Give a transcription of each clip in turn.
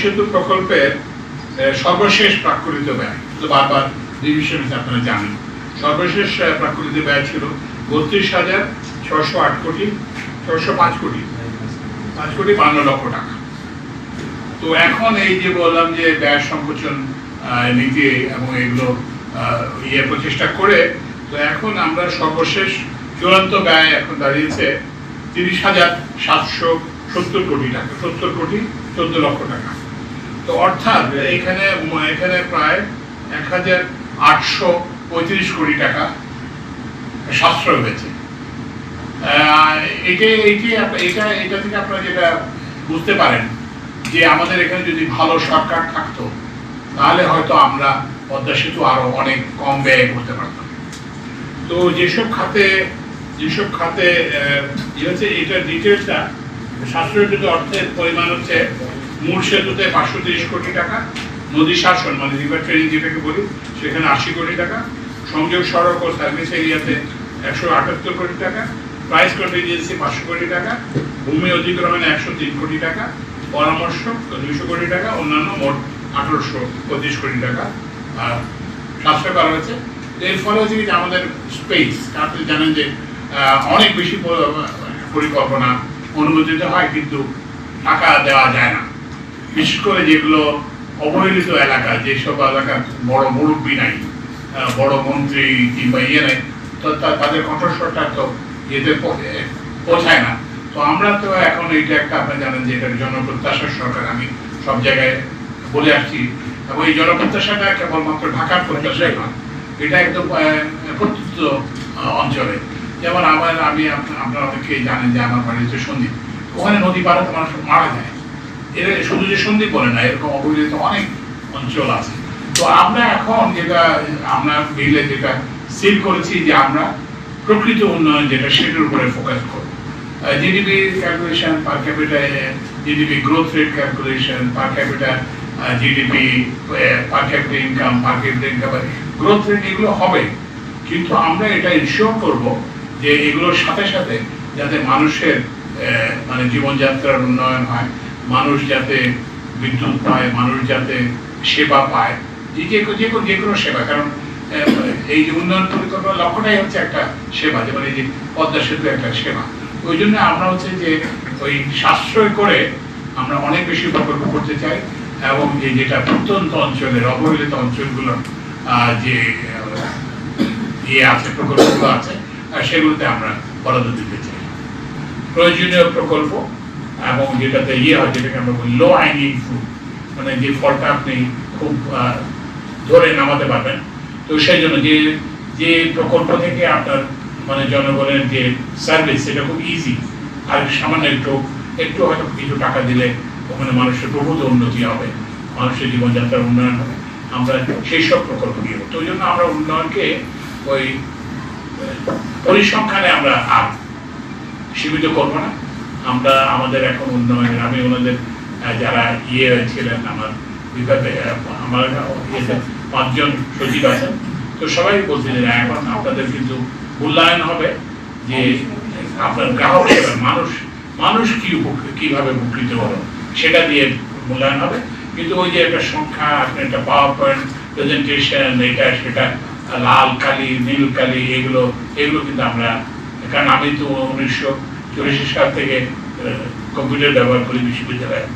সেতু প্রকল্পের সর্বশেষ ব্যয় বারবার আপনারা জানেন। সর্বশেষ ব্যয় ছিল বত্রিশ হাজার ছশো আট কোটি ছশো পাঁচ কোটি পাঁচ কোটি বান্ন লক্ষ টাকা। তো এখন এই যে বললাম যে ব্যয় সংকোচন নীতি এবং এগুলো ইয়ে প্রচেষ্টা করে, তো এখন আমরা সর্বশেষ চূড়ান্ত ব্যয় এখন দাঁড়িয়েছে তিরিশ হাজার সাতশো সত্তর কোটি টাকা, সত্তর কোটি, চোদ্দ লক্ষ টাকা। তো অর্থাৎ এখানে এখানে প্রায় এক হাজার আটশো পঁয়ত্রিশ কোটি টাকা সাশ্রয় হয়েছে। এটা আপ- এটা এটা থেকে আপনারা যেটা বুঝতে পারেন যে আমাদের এখানে যদি ভালো সরকার থাকতো, তাহলে হয়তো আমরা পদ্মা সেতু আরও অনেক কম ব্যয় করতে পারতাম। তো যেসব খাতে যেসব খাতে ইয়ে হচ্ছে, এটার ডিটেলসটা সাশ্রয়কৃত অর্থের পরিমাণ হচ্ছে মূল সেতুতে পাঁচশো তিরিশ কোটি টাকা, নদী শাসন মানে রিভার ট্রেনিং যেটাকে বলি, সেখানে আশি কোটি টাকা, সংযোগ সড়ক ও সার্ভিস এরিয়াতে একশো আটাত্তর কোটি টাকা প্রাইস কন্টিজেন্সি পাঁচশো কোটি টাকা, ভূমি অধিগ্রহণে একশো তিন কোটি টাকা, পরামর্শ দুইশো কোটি টাকা, অন্যান্য মোট আঠারোশো পঁচিশ কোটি টাকা। সাশ্রয় করা হয়েছে। এর ফলে হচ্ছে আমাদের স্পেস আপনি জানেন যে অনেক বেশি পরিকল্পনা অনুমোদিত হয়, কিন্তু টাকা দেওয়া যায় না। বিশেষ করে যেগুলো অবহেলিত এলাকা যেসব এলাকা বড় মুরব্বী নাই বড় মন্ত্রী কিংবা ইয়ে নাই, তো তাদের কণ্ঠস্বরটা তো এদের পৌঁছে- পৌঁছায় না। তো আমরা তো এখন এইটা একটা, আপনি জানেন যে এটা জনপ্রত্যাশার সরকার, আমি সব জায়গায় বলে আসছি। এবং এই জনপ্রত্যাশাটা কেবলমাত্র ঢাকার প্রত্যাশাই নয়, এটা একদম প্রত্যুত অঞ্চলে। যেমন আমার, আমি আপ- আপনারা অনেকেই জানেন যে আমার বাড়ি হচ্ছে সন্দীপ ওখানে নদী পাড়াতে মানুষ মারা যায়। এর শুধু যে সন্দীপ বলে না, এরকম অবহেলিত অনেক অঞ্চল আছে। তো আমরা এখন যেটা, আমরা মিলে যেটা সিল করেছি যে আমরা প্রকৃত উন্নয়ন যেটা, সেটার উপরে ফোকাস করব। GDP calculation per capita GDP growth rate calculation per capita GDP per capita income per capita income growth rate এগুলো হবে। কিন্তু আমরা এটা ইনশিওর করব যে এগুলোর সাথে সাথে যাতে মানুষের মানে জীবনযাত্রার উন্নয়ন হয়, মানুষ যাতে বিদ্যুৎ পায়, মানুষ যাতে সেবা পায়, যে যে কোনো যে কোনো সেবা। কারণ এই যে উন্নয়ন পরিকল্পনার লক্ষ্যটাই হচ্ছে একটা সেবা, যেমন এই যে পদ্মা সেতু একটা সেবা। ওই জন্য আমরা হচ্ছে যে ওই সাশ্রয় করে আমরা অনেক বেশি প্রকল্প করতে চাই এবং যে যেটা প্রত্যন্ত অঞ্চলের, অবহেলিত অঞ্চলগুলোর যে ইয়ে আছে, প্রকল্পগুলো আছে আহ, সেগুলোতে আমরা বরাদ্দ দিতে চাই। প্রয়োজনীয় প্রকল্প এবং যেটাতে ইয়ে হয় যেটাকে আমরা বলি লো হ্যাঙ্গিং ফ্রুট মানে যে ফলটা আপনি খুব ধরে নামাতে পারবেন। তো সেই জন্য যে যে প্রকল্প থেকে আপনার মানে জনগণের যে সার্ভিস সেটা খুব ইজি আর সামান্য একটু একটু হয়তো কিছু টাকা দিলে ওখানে মানুষের প্রভূত উন্নতি হবে মানুষের জীবনযাত্রার উন্নয়ন হবে। আমরা সেই সব প্রকল্প নিয়ে তো ওই জন্য আমরা উন্নয়নকে ওই পরিসংখ্যানে আমরা আর সীমিত করব না। আমরা আমাদের এখন উন্নয়নের, আমি ওনাদের যারা ইয়ে ছিলেন আমার বিভাগে, আমার পাঁচজন সচিব আছেন। তো সবাই বলছে যে, এখন আপনাদের কিন্তু মূল্যায়ন হবে যে আপনার গ্রাহক মানুষ মানুষ কি কীভাবে উপকৃত হলো সেটা দিয়ে মূল্যায়ন হবে। কিন্তু ওই যে একটা সংখ্যা আপনি একটা পাওয়ার পয়েন্ট প্রেজেন্টেশন এটা, সেটা লাল কালি, নীল কালি, এগুলো এগুলো কিন্তু আমরা, কারণ আমি তো উনিশশো চুরাশি সাল থেকে কম্পিউটার ব্যবহার করি বিশ্ববিদ্যালয়ে,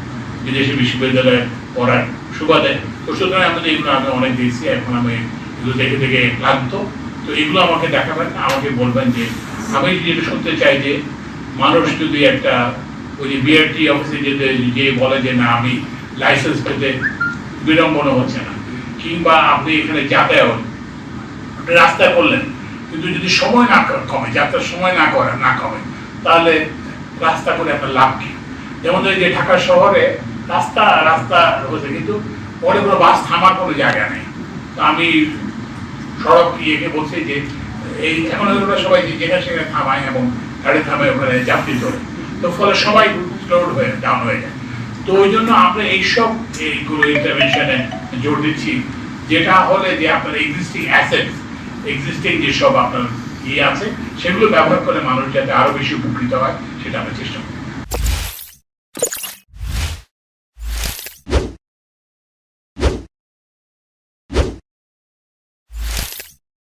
বিদেশি বিশ্ববিদ্যালয়ে পড়ার সুবাদে। তো সুতরাং আমাদের এগুলো আমি অনেক দিয়েছি, এখন আমি এগুলো দেখে দেখে ক্লান্ত। তো এগুলো আমাকে দেখাবেন, আমাকে বলবেন যে, আমি যেটা শুনতে চাই যে, মানুষ যদি একটা ওই যে বিআরটি অফিসে যেতে, যে বলে যে, না, আমি লাইসেন্স পেতে বিড়ম্বনা হচ্ছে না। কিংবা আপনি এখানে যাতায়াত আপনি রাস্তা করলেন। কিন্তু যদি সময় না কমে, যাত্রার সময় না করে, না কমে, তাহলে রাস্তা করে আপনার লাভ কি? যেমন ওই যে ঢাকা শহরে রাস্তা রাস্তা হচ্ছে কিন্তু পরে কোনো বাস থামার কোনো জায়গা নেই। তো আমি সড়ক ইয়েকে বলছি যে, এই এখন ওগুলো সবাই যেখানে সেখানে থামায় এবং গাড়ি থামায়, ওখানে যাত্রী তোলে তো ফলে সবাই লোড হয়ে ডাউন হয়ে যায়। তো ওই জন্য আমরা এইসব এইগুলো ইন্টারভেনশনে জোর দিচ্ছি, যেটা হলে যে আপনার এক্সিস্টিং অ্যাসেট এক্সিস্টিং যেসব আপনার ইয়ে আছে, সেগুলো ব্যবহার করে মানুষ যাতে আরও বেশি উপকৃত হয়, সেটা আমরা চেষ্টা করি